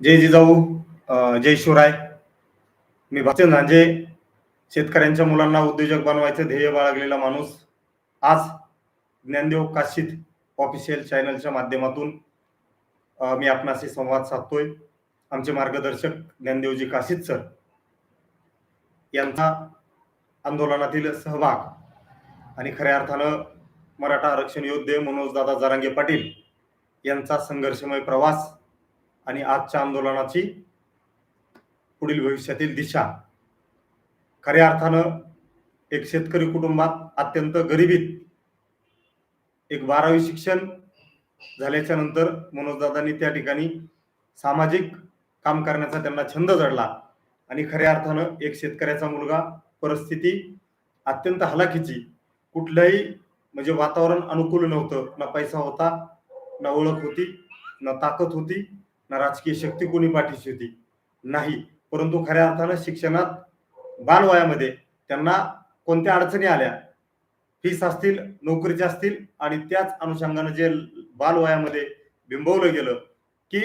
जय जिजाऊ जय शिवराय. मी भक्तन झांजे शेतकऱ्यांच्या मुलांना उद्योजक बनवायचं ध्येय बाळगलेला माणूस आज ज्ञानदेव काशीद ऑफिशियल चॅनलच्या माध्यमातून मी आपणाशी संवाद साधतोय. आमचे मार्गदर्शक ज्ञानदेवजी काशीत सर यांचा आंदोलनातील सहभाग आणि खऱ्या अर्थानं मराठा आरक्षण योद्धे मनोजदादा जरांगे पाटील यांचा संघर्षमय प्रवास आणि आजच्या आंदोलनाची पुढील भविष्यातील दिशा. खऱ्या अर्थानं एक शेतकरी कुटुंबात अत्यंत गरिबीत एक बारावी शिक्षण झाल्याच्यानंतर मनोजदादांनी त्या ठिकाणी सामाजिक काम करण्याचा त्यांना छंद जडला. आणि खऱ्या अर्थानं एक शेतकऱ्याचा मुलगा परिस्थिती अत्यंत हलाखीची. कुठलंही म्हणजे वातावरण अनुकूल नव्हतं. ना पैसा होता ना ओळख होती ना ताकद होती. ना राजकीय शक्ती कोणी पाठीशी होती? नाही. परंतु खऱ्या अर्थानं शिक्षणात बालवयामध्ये त्यांना कोणत्या अडचणी आल्या? फीस असतील नोकरीच्या असतील आणि त्याच अनुषंगानं जे बालवयामध्ये बिंबवलं गेलं की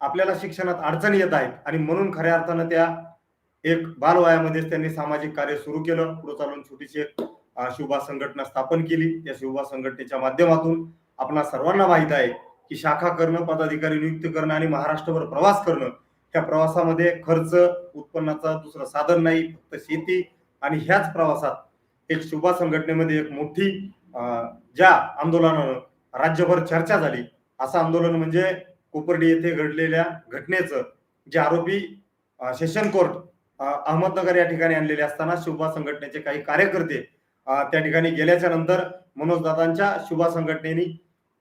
आपल्याला शिक्षणात अडचणी येत आहेत आणि म्हणून खऱ्या अर्थानं त्या एक बालवयामध्येच त्यांनी सामाजिक कार्य सुरू केलं. पुढे चालून छोटीशी एक शिवबा संघटना स्थापन केली. त्या शिवबा संघटनेच्या माध्यमातून आपणा सर्वांना माहीत आहे की शाखा करणं पदाधिकारी नियुक्त करणं आणि महाराष्ट्रभर प्रवास करणं त्या प्रवासामध्ये खर्च उत्पन्नाचा दुसरं साधन नाही फक्त शेती आणि ह्याच प्रवासात एक शुभा संघटनेमध्ये एक मोठी ज्या आंदोलनानं राज्यभर चर्चा झाली. असं आंदोलन म्हणजे कोपर्डी येथे घडलेल्या घटनेचं जे आरोपी सेशन कोर्ट अहमदनगर या ठिकाणी आणलेले असताना शुभा संघटनेचे काही कार्यकर्ते त्या ठिकाणी गेल्याच्यानंतर मनोजदादांच्या शुभा संघटनेनी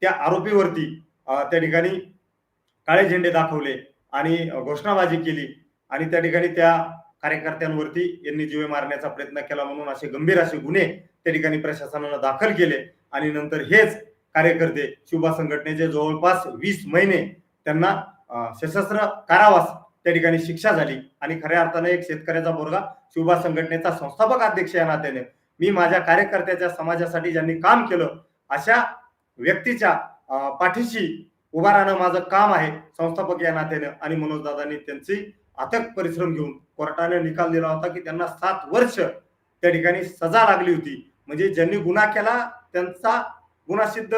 त्या आरोपीवरती त्या ठिकाणी काळे झेंडे दाखवले आणि घोषणाबाजी केली. आणि त्या ठिकाणी त्या कार्यकर्त्यांवरती यांनी जीवे मारण्याचा प्रयत्न केला म्हणून असे गंभीर असे गुन्हे त्या ठिकाणी प्रशासनानं दाखल केले. आणि नंतर हेच कार्यकर्ते शुभा संघटनेचे जवळपास वीस महिने त्यांना सशस्त्र कारावास त्या ठिकाणी शिक्षा झाली. आणि खऱ्या अर्थाने एक शेतकऱ्याचा बोरगा शुभा संघटनेचा संस्थापक अध्यक्ष या नात्याने. मी माझ्या कार्यकर्त्याच्या समाजासाठी ज्यांनी काम केलं अशा व्यक्तीच्या पाठीशी उभा राहणं माझं काम आहे. संस्थापक या नात्याने आणि मनोजदादांनी त्यांची अथक परिश्रम घेऊन कोर्टाने निकाल दिला होता की त्यांना सात वर्ष त्या ठिकाणी सजा लागली होती. म्हणजे ज्यांनी गुन्हा केला त्यांचा गुन्हा सिद्ध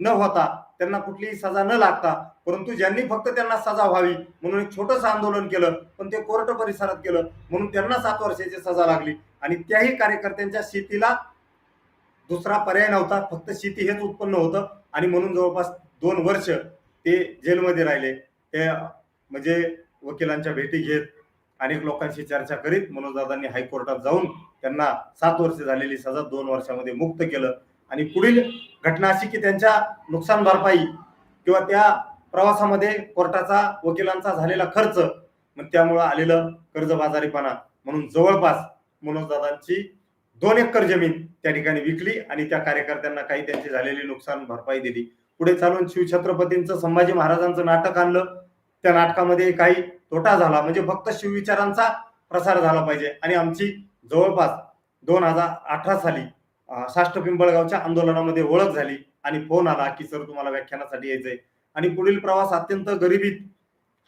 न होता त्यांना कुठलीही सजा न लागता परंतु ज्यांनी फक्त त्यांना सजा व्हावी म्हणून एक छोटस आंदोलन केलं पण ते कोर्ट परिसरात केलं म्हणून त्यांना सात वर्षाची सजा लागली. आणि त्याही कार्यकर्त्यांच्या शेतीला दुसरा पर्याय नव्हता फक्त शेती हेच उत्पन्न होतं. आणि म्हणून जवळपास दोन वर्ष ते जेलमध्ये राहिले. ते म्हणजे वकिलांच्या भेटी घेत अनेक लोकांशी चर्चा करीत मनोजदादांनी हायकोर्टात जाऊन त्यांना सात वर्ष झालेली सजा दोन वर्षामध्ये मुक्त केलं. आणि पुढील घटना अशी की त्यांच्या नुकसान भरपाई किंवा त्या प्रवासामध्ये कोर्टाचा वकिलांचा झालेला खर्च मग त्यामुळं आलेलं कर्जबाजारीपणा. म्हणून जवळपास मनोजदादांची दोन एकर जमीन त्या ठिकाणी विकली आणि त्या कार्यकर्त्यांना काही त्यांची झालेली नुकसान भरपाई दिली. पुढे चालून शिवछत्रपतींचं संभाजी महाराजांचं नाटक आणलं. त्या नाटकामध्ये काही तोटा झाला. म्हणजे फक्त शिवविचारांचा प्रसार झाला पाहिजे. आणि आमची जवळपास दोन हजार अठरा साली साष्ट पिंपळगावच्या आंदोलनामध्ये ओळख झाली आणि फोन आला की सर तुम्हाला व्याख्यानासाठी यायचंय. आणि पुढील प्रवास अत्यंत गरिबीत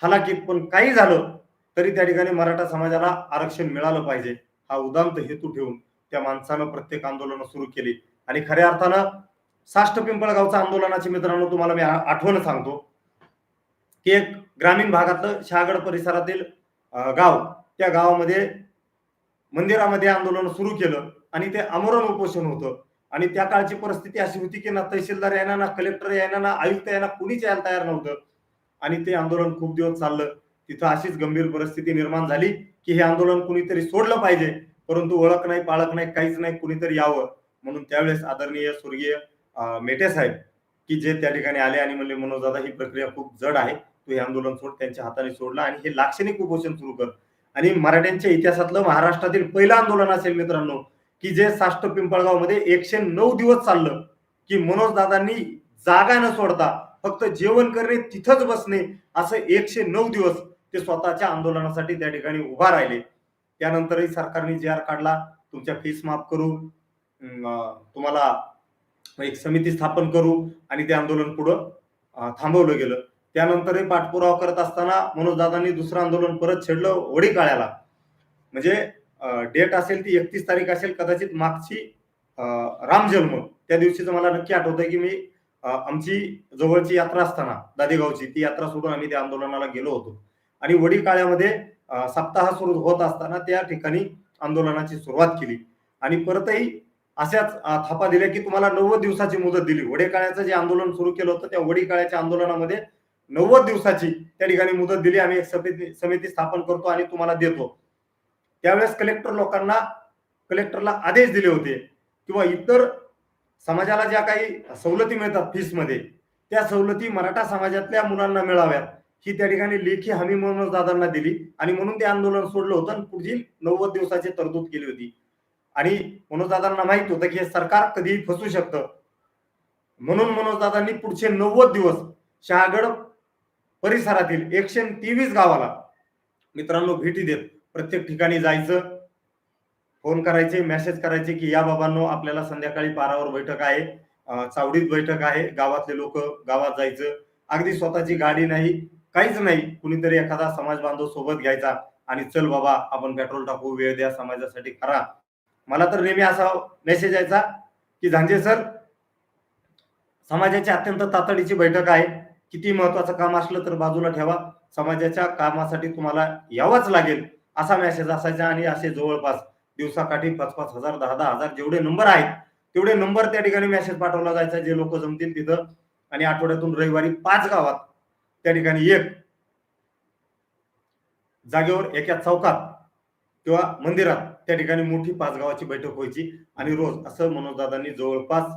हालाकीत पण काही झालं तरी त्या ठिकाणी मराठा समाजाला आरक्षण मिळालं पाहिजे. हा उदांत हेतू ठेवून त्या माणसानं प्रत्येक आंदोलन सुरू केली. आणि खऱ्या अर्थानं साष्ट पिंपळगावचं आंदोलनाची मित्रांनो तुम्हाला मी आठवण सांगतो. की एक ग्रामीण भागातलं शहागड परिसरातील गाव त्या गावामध्ये मंदिरामध्ये आंदोलन सुरू केलं आणि ते आमरण उपोषण होतं. आणि त्या काळची परिस्थिती अशी होती की ना तहसीलदार यायना ना कलेक्टर यायना ना आयुक्त यायना कुणीच यायला तयार नव्हतं. आणि ते आंदोलन खूप दिवस चाललं. तिथं अशीच गंभीर परिस्थिती निर्माण झाली की हे आंदोलन कुणीतरी सोडलं पाहिजे. परंतु ओळख नाही पाळख नाही काहीच नाही कुणीतरी यावं. म्हणून त्यावेळेस आदरणीय स्वर्गीय मेटे साहेब की जे त्या ठिकाणी आले आणि म्हणले मनोजदादा ही प्रक्रिया खूप जड आहे. तू हे आंदोलन सोड त्यांच्या हाताने सोडलं आणि हे लाक्षणिक उपोषण सुरू कर. आणि मराठ्यांच्या इतिहासातलं महाराष्ट्रातील पहिलं आंदोलन असेल मित्रांनो की जे साष्ट पिंपळगावमध्ये एकशे नऊ दिवस चाललं की मनोज दादांनी जागा न सोडता फक्त जेवण करणे तिथंच बसणे असं एकशे नऊ दिवस ते स्वतःच्या आंदोलनासाठी त्या ठिकाणी उभा राहिले. त्यानंतरही सरकारने जे आर काढला तुमच्या फीस माफ करू तुम्हाला एक समिती स्थापन करू आणि ते आंदोलन पुढं थांबवलं गेलं. त्यानंतरही पाठपुरावा करत असताना मनोजदादांनी दुसरं आंदोलन परत छेडलं वडी काळ्याला. म्हणजे डेट असेल ती एकतीस तारीख असेल कदाचित मागची रामजन्म त्या दिवशीचं मला नक्की आठवतंय की मी आमची जवळची यात्रा असताना दादेगावची ती यात्रा सोडून आम्ही त्या आंदोलनाला गेलो होतो. आणि वडी काळ्यामध्ये सप्ताह सुरू होत असताना त्या ठिकाणी आंदोलनाची सुरुवात केली. आणि परतही अशाच थापा दिल्या की तुम्हाला नव्वद दिवसाची मुदत दिली. वडेकाळ्याचं जे आंदोलन सुरू केलं होतं त्या वडेकाळ्याच्या आंदोलनामध्ये नव्वद दिवसाची त्या ठिकाणी मुदत दिली आम्ही एक समिती समिती स्थापन करतो आणि तुम्हाला देतो. त्यावेळेस कलेक्टर लोकांना कलेक्टरला आदेश दिले होते किंवा इतर समाजाला ज्या काही सवलती मिळतात फीसमध्ये त्या सवलती मराठा समाजातल्या मुलांना मिळाव्यात. ही त्या ठिकाणी लेखी हमी म्हणून दादांना दिली आणि म्हणून ते आंदोलन सोडलं होतं आणि पुढील नव्वद दिवसाची तरतूद केली होती. आणि मनोजदादांना माहीत होतं की हे सरकार कधीही फसू शकतं. म्हणून मनोजदादांनी पुढचे नव्वद दिवस शहागड परिसरातील एकशे तेवीस गावाला मित्रांनो भेटी देत प्रत्येक ठिकाणी जायचं फोन करायचे मेसेज करायचे की या बाबांनो आपल्याला संध्याकाळी बारावर बैठक आहे चावडीत बैठक आहे गावातले लोक गावात जायचं. अगदी स्वतःची गाडी नाही काहीच नाही. कुणीतरी एखादा समाज बांधव सोबत घ्यायचा आणि चल बाबा आपण पेट्रोल टाकू वेळ द्या समाजासाठी करा. मला तर नेहमी असा मेसेज यायचा की झांजे सर समाजाची अत्यंत तातडीची बैठक आहे. किती महत्वाचं काम असलं तर बाजूला ठेवा. समाजाच्या कामासाठी तुम्हाला यावंच लागेल असा मेसेज असायचा आणि असे जवळपास दिवसाकाठी पाच पाच हजार दहा दहा हजार जेवढे नंबर आहेत तेवढे नंबर त्या ठिकाणी मेसेज पाठवला जायचा. जे लोक जमतील तिथं. आणि आठवड्यातून रविवारी पाच गावात त्या ठिकाणी एक जागेवर एका चौकात किंवा मंदिरात त्या ठिकाणी मोठी पाच गावाची बैठक व्हायची आणि रोज असं मनोजदादांनी जवळपास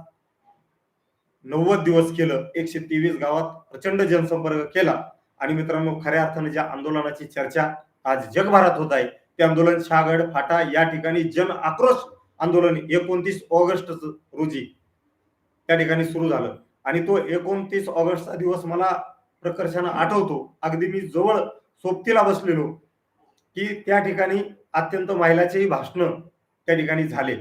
नव्वद दिवस केलं. एकशे तेवीस गावात प्रचंड जनसंपर्क केला. आणि मित्रांनो खऱ्या अर्थाने ज्या आंदोलनाची चर्चा आज जगभरात होत आहे ते आंदोलन शहागड फाटा या ठिकाणी जन आक्रोश आंदोलन एकोणतीस ऑगस्ट रोजी त्या ठिकाणी सुरू झालं. आणि तो एकोणतीस ऑगस्टचा दिवस मला प्रकर्षानं आठवतो. अगदी मी जवळ सोबतीला बसलेलो की त्या ठिकाणी अत्यंत महिलाचेही भाषण त्या ठिकाणी झाले.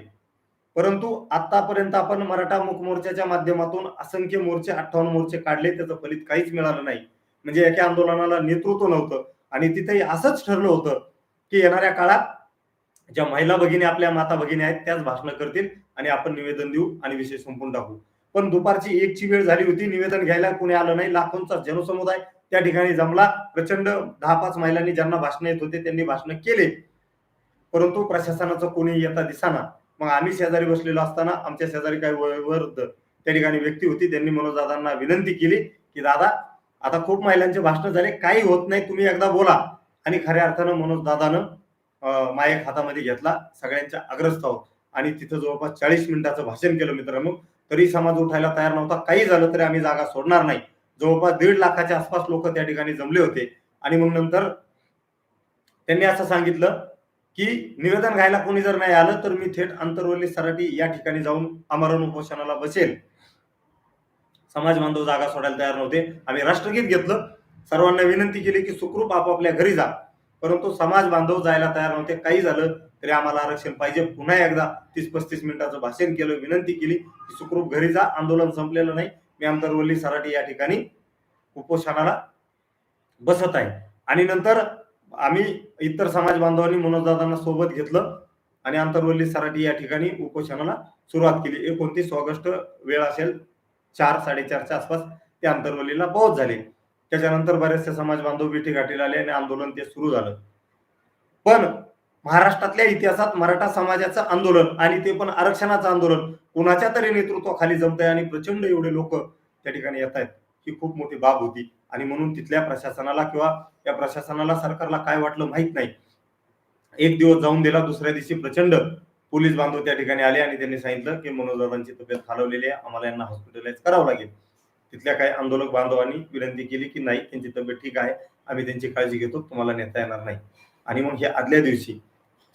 परंतु आतापर्यंत आपण मराठा मुख मोर्चाच्या माध्यमातून असंख्य मोर्चे अठ्ठावन्न मोर्चे काढले त्याचं फलित काहीच मिळालं नाही. म्हणजे एका आंदोलनाला नेतृत्व नव्हतं. आणि तिथेही असंच ठरलं होतं की येणाऱ्या काळात ज्या महिला भगिनी आपल्या माता भगिनी आहेत त्याच भाषण करतील आणि आपण निवेदन देऊ आणि विषय संपून टाकू. पण दुपारची एकची वेळ झाली होती. निवेदन घ्यायला कोणी आलं नाही. लाखोंचा जनसमुदाय त्या ठिकाणी जमला. प्रचंड दहा पाच महिलांनी ज्यांना भाषण येत होते त्यांनी भाषण केले. परंतु प्रशासनाचं कोणी येता दिसाना. मग आम्ही शेजारी बसलेलो असताना आमच्या शेजारी काही वयोवृद्ध त्या ठिकाणी व्यक्ती होती. त्यांनी मनोजदादांना विनंती केली की दादा आता खूप महिलांचे भाषण झाले. काही होत नाही. तुम्ही एकदा बोला. आणि खऱ्या अर्थानं मनोज दादानं मायक हातामध्ये घेतला. सगळ्यांच्या अग्रस्त आहोत. आणि तिथं जवळपास चाळीस मिनिटाचं भाषण केलं मित्रांनो. तरी समाज उठायला तयार नव्हता काही झालं तरी आम्ही जागा सोडणार नाही. जवळपास दीड लाखाच्या आसपास लोक त्या ठिकाणी जमले होते. आणि मग नंतर त्यांनी असं सांगितलं की निवेदन घ्यायला कोणी जर नाही आलं तर मी थेट आंतरवली सराटी या ठिकाणी जाऊन आमरण उपोषणाला बसेल. समाज बांधव जागा सोडायला तयार नव्हते. आम्ही राष्ट्रगीत घेतलं. सर्वांना विनंती केली की सुखरूप आपापल्या घरी जा. परंतु समाज बांधव जायला तयार नव्हते. काही झालं तरी आम्हाला आरक्षण पाहिजे. पुन्हा एकदा तीस पस्तीस मिनिटाचं भाषण केलं विनंती केली की सुखरूप घरी जा आंदोलन संपलेलं नाही. मी आंतरवल्ली सराटी या ठिकाणी उपोषणाला बसत आहे. आणि नंतर आम्ही इतर समाज बांधवांनी मनोजदादांना सोबत घेतलं आणि आंतरवल्ली सराटी या ठिकाणी उपोषणाला सुरुवात केली. एकोणतीस ऑगस्ट वेळ असेल चार साडेचारच्या आसपास ते आंतरवल्लीला पोहोच झाले. त्याच्यानंतर बरेचसे समाज बांधव भेटी गाठीला आले आणि आंदोलन ते सुरू झालं. पण महाराष्ट्रातल्या इतिहासात मराठा समाजाचं आंदोलन आणि ते पण आरक्षणाचं आंदोलन कुणाच्या तरी नेतृत्वाखाली जमतंय आणि प्रचंड एवढे लोक त्या ठिकाणी येत आहेत ही खूप मोठी बाब होती. आणि म्हणून तिथल्या प्रशासनाला किंवा या प्रशासनाला सरकारला काय वाटलं माहीत नाही. एक दिवस जाऊन दिला दुसऱ्या दिवशी प्रचंड पोलीस बांधव त्या ठिकाणी आले आणि त्यांनी सांगितलं की मनोजदादांची तब्येत खालवलेली आहे आम्हाला यांना हॉस्पिटलाइज करावं लागेल. तिथल्या काही आंदोलक बांधवांनी विनंती केली की नाही त्यांची तब्येत ठीक आहे आम्ही त्यांची काळजी घेतो तुम्हाला नेता येणार नाही. आणि मग हे आदल्या दिवशी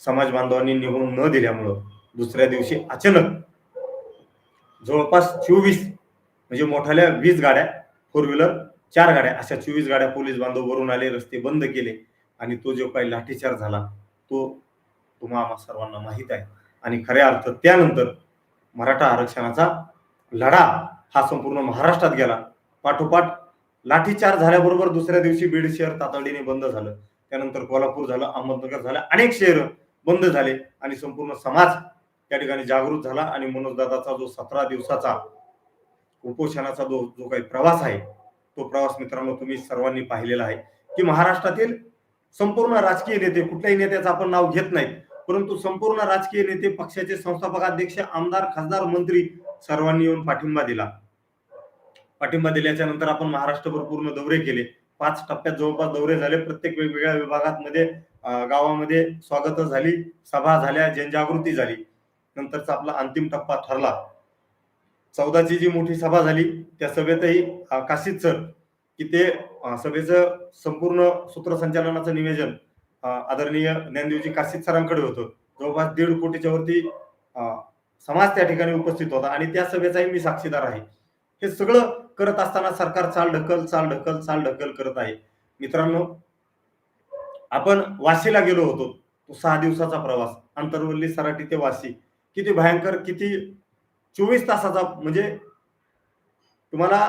समाज बांधवांनी निघून न दिल्यामुळं दुसऱ्या दिवशी अचानक जवळपास चोवीस म्हणजे मोठ्याल्या वीस गाड्या फोर व्हीलर चार गाड्या अशा चोवीस गाड्या पोलीस बांधव वरून आले रस्ते बंद केले आणि तो जो काही लाठीचार झाला तो तुम्हाला सर्वांना माहीत आहे. आणि खऱ्या अर्थ त्यानंतर मराठा आरक्षणाचा लढा हा संपूर्ण महाराष्ट्रात गेला. पाठोपाठ लाठीचार झाल्याबरोबर दुसऱ्या दिवशी बीड शहर तातडीने बंद झालं. त्यानंतर कोल्हापूर झालं अहमदनगर झालं अनेक शहर बंद झाले आणि संपूर्ण समाज त्या ठिकाणी जागृत झाला आणि मनोजदादाचा जो सतरा दिवसाचा उपोषणाचा जो जो काही प्रवास आहे तो प्रवास मित्रांनो तुम्ही सर्वांनी पाहिलेला आहे की महाराष्ट्रातील संपूर्ण राजकीय नेते कुठल्याही नेत्याचं आपण नाव घेत नाही परंतु संपूर्ण राजकीय नेते पक्षाचे संस्थापक अध्यक्ष आमदार खासदार मंत्री सर्वांनी येऊन पाठिंबा दिला. पाठिंबा दिल्याच्या नंतर आपण महाराष्ट्रभर पूर्ण दौरे केले. पाच टप्प्यात जवळपास दौरे झाले. प्रत्येक वेगवेगळ्या विभागात मध्ये गावामध्ये स्वागत झाली सभा झाल्या जनजागृती झाली. नंतरचा आपला अंतिम टप्पा ठरला. चौदाची जी मोठी सभा झाली त्या सभेतही काशीद सर की ते सभेचं संपूर्ण सूत्रसंचालनाचं निवेदन आदरणीय ज्ञानदेवजी काशीद सरांकडे होतं. जवळपास दीड कोटीच्या वरती समाज त्या ठिकाणी उपस्थित होता आणि त्या सभेचाही मी साक्षीदार आहे. हे सगळं करत असताना सरकार चाल ढकल चाल ढकल चाल ढकल करत आहे. मित्रांनो आपण वाशीला गेलो होतो. तो सहा दिवसाचा प्रवास. आंतरवल्ली सराटी ते वाशी. किती भयंकर किती चोवीस तासाचा म्हणजे तुम्हाला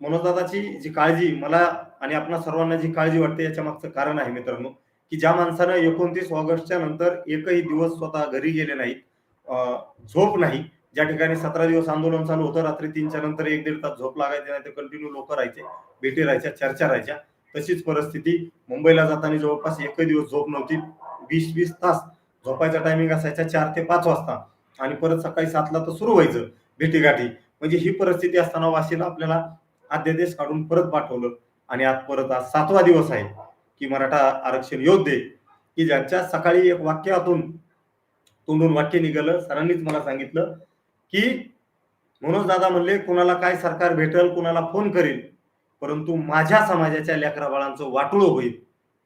मनोजदादाची जी काळजी मला आणि आपणा सर्वांना जी काळजी वाटते याच्या मागचं कारण आहे मित्रांनो की ज्या माणसानं एकोणतीस ऑगस्टच्या नंतर एकही दिवस स्वतः घरी गेले नाहीत झोप नाही ज्या ठिकाणी सतरा दिवस आंदोलन चालू होतं रात्री तीनच्या नंतर एक दीड तास झोप लागायची नाही तर कंटिन्यू लोक राहायचे भेटी राहायच्या चर्चा राहायच्या. तशीच परिस्थिती मुंबईला जाताना जवळपास एकही दिवस झोप नव्हती. वीस वीस तास झोपायचा टायमिंग असायचा चार ते पाच वाजता. आणि परत सकाळी सातला तर सुरू व्हायचं भेटीगाठी. म्हणजे ही परिस्थिती असताना वाशीला आपल्याला अध्यादेश काढून परत पाठवलं. आणि आज परत आज सातवा दिवस आहे की मराठा आरक्षण योद्धे की ज्यांच्या सकाळी एक वाक्यातून तोंडून वाक्य निघालं सरांनीच मला सांगितलं की मनोज दादा म्हणले कुणाला काय सरकार भेटल कुणाला फोन करेल परंतु माझ्या समाजाच्या लेकरा बाळांचं वाटोळं होईल.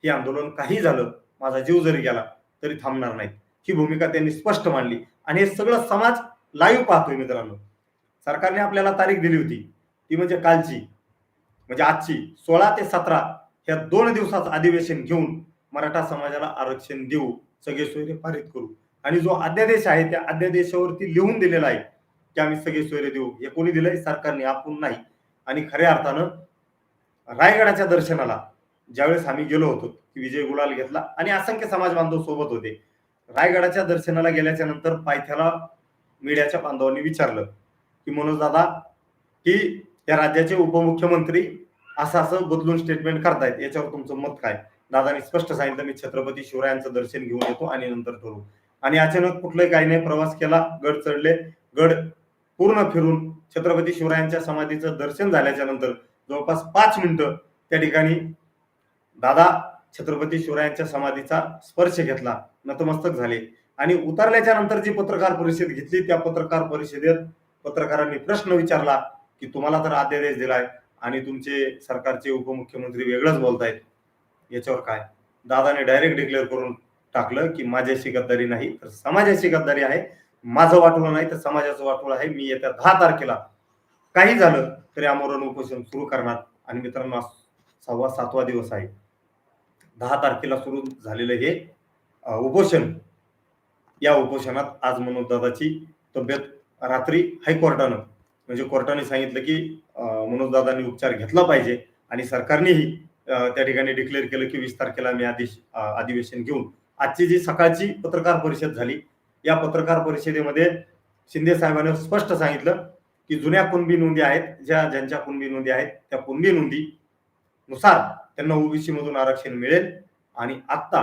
हे आंदोलन काही झालं माझा जीव जरी गेला तरी थांबणार नाही ही भूमिका त्यांनी स्पष्ट मांडली. आणि हे सगळं समाज लाईव्ह पाहतोय मित्रांनो. सरकारने आपल्याला तारीख दिली होती. ती म्हणजे कालची. म्हणजे आजची. सोळा ते सतरा ह्या दोन दिवसाचं अधिवेशन घेऊन मराठा समाजाला आरक्षण देऊ. सगळे सोयरे पारित करू. आणि जो अध्यादेश आहे त्या अध्यादेशावरती लिहून दिलेला आहे की आम्ही सगळे सोयरे देऊ. हे कोणी दिलंय? सरकारने. आपण नाही. आणि खऱ्या अर्थानं रायगडाच्या दर्शनाला ज्यावेळेस आम्ही गेलो होतो की विजय गुलाल घेतला आणि असंख्य समाज बांधव सोबत होते. रायगडाच्या दर्शनाला गेल्याच्यानंतर पायथ्याला मीडियाच्या बांधवांनी विचारलं की मनोज दादा की या राज्याचे उपमुख्यमंत्री असं असं बदलून स्टेटमेंट करतायत याच्यावर तुमचं मत काय? दादानी स्पष्ट सांगितलं मी छत्रपती शिवरायांचं दर्शन घेऊन येतो आणि नंतर ठरवू आणि अचानक कुठलंही काही नाही प्रवास केला गड चढले गड पूर्ण फिरून छत्रपती शिवरायांच्या समाधीचं दर्शन झाल्याच्यानंतर जवळपास पाच मिनिटं त्या ठिकाणी दादा छत्रपती शिवरायांच्या समाधीचा स्पर्श घेतला. नतमस्तक झाले. आणि उतरल्याच्या नंतर जी पत्रकार परिषद घेतली त्या पत्रकार परिषदेत पत्रकारांनी प्रश्न विचारला की तुम्हाला तर अध्यादेश दिलाय आणि तुमचे सरकारचे उपमुख्यमंत्री वेगळंच बोलतायत. याच्यावर काय? दादाने डायरेक्ट डिक्लेअर करून टाकलं की माझ्याशी गद्दारी नाही तर समाजाची गद्दारी आहे. माझं वाटोळं नाही तर समाजाचं वाटोळं आहे. मी येत्या दहा तारखेला काही झालं तरी आमरण उपोषण सुरू करणार. आणि मित्रांनो आज सातवा दिवस आहे. दहा तारखेला सुरू झालेलं हे उपोषण. या उपोषणात आज मनोजदादाची तब्येत रात्री हायकोर्टानं म्हणजे कोर्टाने सांगितलं की मनोजदादांनी उपचार घेतला पाहिजे. आणि सरकारनेही त्या ठिकाणी डिक्लेअर केलं की वीस तारखेला मी आदेश अधिवेशन घेऊन आजची जी सकाळची पत्रकार परिषद झाली या पत्रकार परिषदेमध्ये शिंदे साहेबांनी स्पष्ट सांगितलं की जुन्या कुणबी नोंदी आहेत ज्या ज्यांच्या कुणबी नोंदी आहेत त्या कुणबी नोंदी नुसार त्यांना ओबीसी मधून आरक्षण मिळेल आणि आत्ता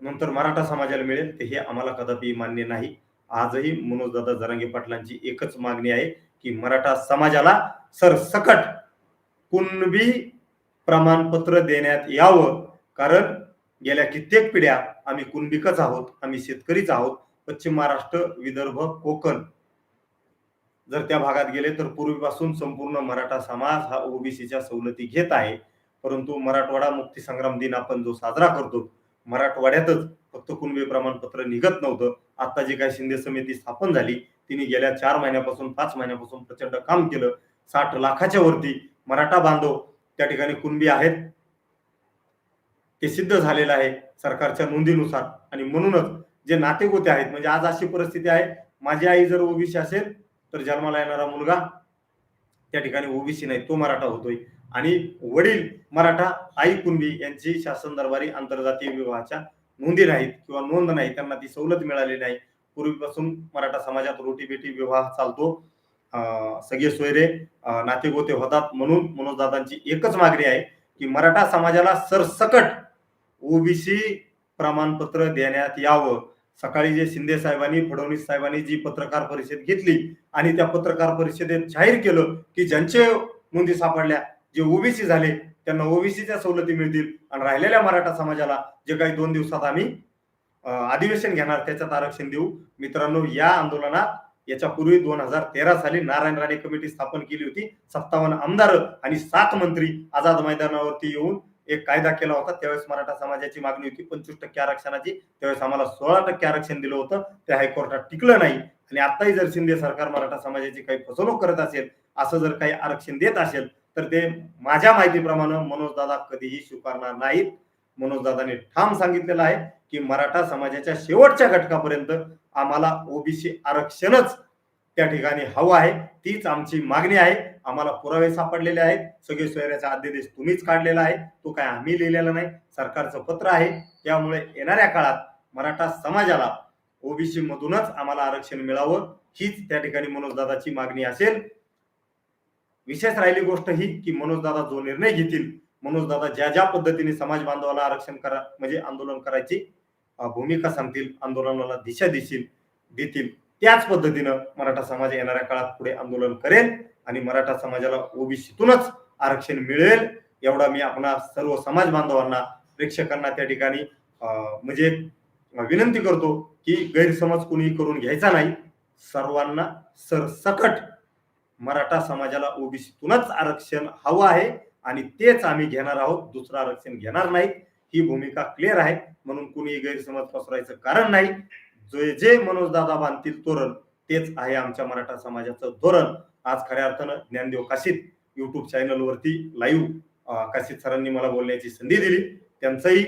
नंतर मराठा समाजाला मिळेल ते हे आम्हाला कदापि मान्य नाही. आजही मनोजदादा जरांगे पाटलांची एकच मागणी आहे की मराठा समाजाला सरसकट कुणबी प्रमाणपत्र देण्यात यावं. कारण गेल्या कित्येक पिढ्या आम्ही कुणबिकच आहोत आम्ही शेतकरीच आहोत. पश्चिम महाराष्ट्र विदर्भ कोकण जर त्या भागात गेले तर पूर्वीपासून संपूर्ण मराठा समाज हा ओबीसीच्या सवलती घेत आहे. परंतु मराठवाडा मुक्ती संग्राम दिन आपण जो साजरा करतो मराठवाड्यातच फक्त कुणबी प्रमाणपत्र निघत नव्हतं. आता जी काही शिंदे समिती स्थापन झाली तिने गेल्या चार महिन्यापासून पाच महिन्यापासून प्रचंड काम केलं. साठ लाखाच्या वरती मराठा बांधव त्या ठिकाणी कुणबी आहेत ते सिद्ध झालेलं आहे सरकारच्या नोंदीनुसार. आणि म्हणूनच जे नातेगोते आहेत म्हणजे आज अशी परिस्थिती आहे माझी आई जर ओबीसी असेल तर जन्माला येणारा मुलगा त्या ठिकाणी ओबीसी नाही तो मराठा होतोय. आणि वडील मराठा आई कुणबी यांची शासन दरबारी आंतरजातीय विवाहाच्या नोंदी नाहीत किंवा नोंद नाही त्यांना ती सवलत मिळाली नाही. पूर्वीपासून मराठा समाजात रोटी बेटी विवाह चालतो. अं, सगळे सोयरे अं, नातेगोते होतात म्हणून मनोजदादांची एकच मागणी आहे की मराठा समाजाला सरसकट ओबीसी प्रमाणपत्र देण्यात यावं. सकाळी जे शिंदे साहेबांनी फडणवीस साहेबांनी जी पत्रकार परिषद घेतली आणि त्या पत्रकार परिषदेत जाहीर केलं की ज्यांचे नोंदी सापडल्या जे ओबीसी झाले त्यांना ओबीसीच्या सवलती मिळतील आणि राहिलेल्या मराठा समाजाला जे काही दोन दिवसात आम्ही अधिवेशन घेणार त्याच्यात आरक्षण देऊ. मित्रांनो या आंदोलनात याच्यापूर्वी दोन हजार तेरा साली नारायण राणे कमिटी स्थापन केली होती. सत्तावन्न आमदार आणि सात मंत्री आझाद मैदानावरती येऊन एक कायदा केला होता त्यावेळेस मराठा समाजाची मागणी होती पंचवीस टक्के आरक्षणाची. त्यावेळेस आम्हाला सोळा टक्के आरक्षण दिलं होतं. ते हायकोर्टात टिकलं नाही. आणि आताही जर शिंदे सरकार मराठा समाजाची काही फसवणूक करत असेल असं जर काही आरक्षण देत असेल तर ते माझ्या माहितीप्रमाणे मनोजदादा कधीही स्वीकारणार नाहीत. मनोजदादाने ठाम सांगितलेलं आहे की मराठा समाजाच्या शेवटच्या घटकापर्यंत आम्हाला ओबीसी आरक्षणच त्या ठिकाणी हवं आहे तीच आमची मागणी आहे. आम्हाला पुरावे सापडलेले आहेत. सगळे सोयऱ्याचा अध्यादेश तुम्हीच काढलेला आहे. तो काय आम्ही लिहिलेला नाही. सरकारचं पत्र आहे. त्यामुळे येणाऱ्या काळात मराठा समाजाला ओबीसी मधूनच आम्हाला आरक्षण मिळावं हीच त्या ठिकाणी मनोजदादाची मागणी असेल. विशेष राहिली गोष्ट ही की मनोजदादा जो निर्णय घेतील मनोजदादा ज्या ज्या पद्धतीने समाज बांधवाला आरक्षण करा म्हणजे आंदोलन करायची भूमिका सांगतील आंदोलनाला दिशा देशील देतील. त्याच पद्धतीनं मराठा समाज येणाऱ्या काळात पुढे आंदोलन करेल आणि मराठा समाजाला ओबीसीतूनच आरक्षण मिळेल एवढा मी आपणा सर्व समाज बांधवांना प्रेक्षकांना त्या ठिकाणी अं, म्हणजे विनंती करतो की गैरसमज कुणी करून घ्यायचा नाही. सर्वांना सरसकट मराठा समाजाला ओबीसीतूनच आरक्षण हवं आहे आणि तेच आम्ही घेणार आहोत दुसरं आरक्षण घेणार नाही ही भूमिका क्लिअर आहे. म्हणून कुणी गैरसमज पसरायचं कारण नाही. जे जे मनोजदादा बांधतील तोरण तेच आहे आमच्या मराठा समाजाचं धोरण. आज खऱ्या अर्थानं ज्ञानदेव काशीत युट्यूब चॅनलवरती लाईव्ह काशीत सरांनी मला बोलण्याची संधी दिली. त्यांचंही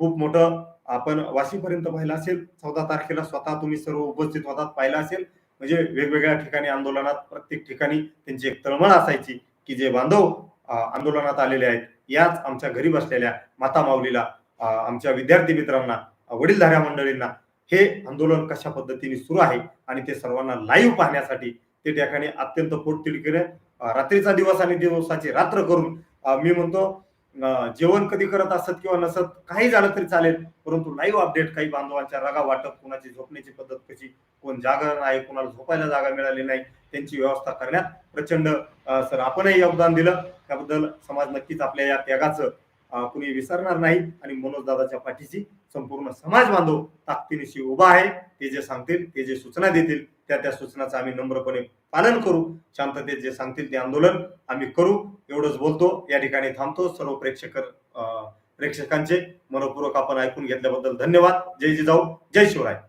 खूप मोठं आपण वाशीपर्यंत पाहिलं असेल चौदा तारखेला स्वतः तुम्ही सर्व उपस्थित होतात पाहिलं असेल. म्हणजे वेगवेगळ्या ठिकाणी आंदोलनात प्रत्येक ठिकाणी त्यांची एक तळमळ असायची की जे बांधव आंदोलनात आलेले आहेत याच आमच्या घरी बसलेल्या माता माऊलीला आमच्या विद्यार्थी मित्रांना वडीलधाऱ्या मंडळींना हे आंदोलन कशा पद्धतीने सुरू आहे आणि ते सर्वांना लाईव्ह पाहण्यासाठी ते ठिकाणी अत्यंत पोटतिडकीने रात्रीचा दिवस आणि दिवसाची रात्र करून मी म्हणतो जेवण कधी करत असत किंवा नसत काही झालं तरी चालेल परंतु लाईव्ह अपडेट काही बांधवांच्या रगा वाटप कुणाची झोपण्याची पद्धत कशी कोण जागरण नाही कोणाला झोपायला जागा मिळाली नाही त्यांची व्यवस्था करण्यात प्रचंड सर आपणही योगदान दिलं. त्याबद्दल समाज नक्कीच आपल्या या त्यागाचं कुणी विसरणार नाही आणि मनोजदादाच्या पाठीशी संपूर्ण समाज बांधव ताकदीनिशी उभा आहे. ते जे सांगतील ते जे सूचना देतील त्या त्या सूचनाचं आम्ही नम्रपणे पालन करू. शांततेत जे सांगतील ते आंदोलन आम्ही करू. एवढंच बोलतो. या ठिकाणी थांबतो. सर्व प्रेक्षक प्रेक्षकांचे मनपूर्वक आपण ऐकून घेतल्याबद्दल धन्यवाद. जय जिजाऊ. जय शिवराय.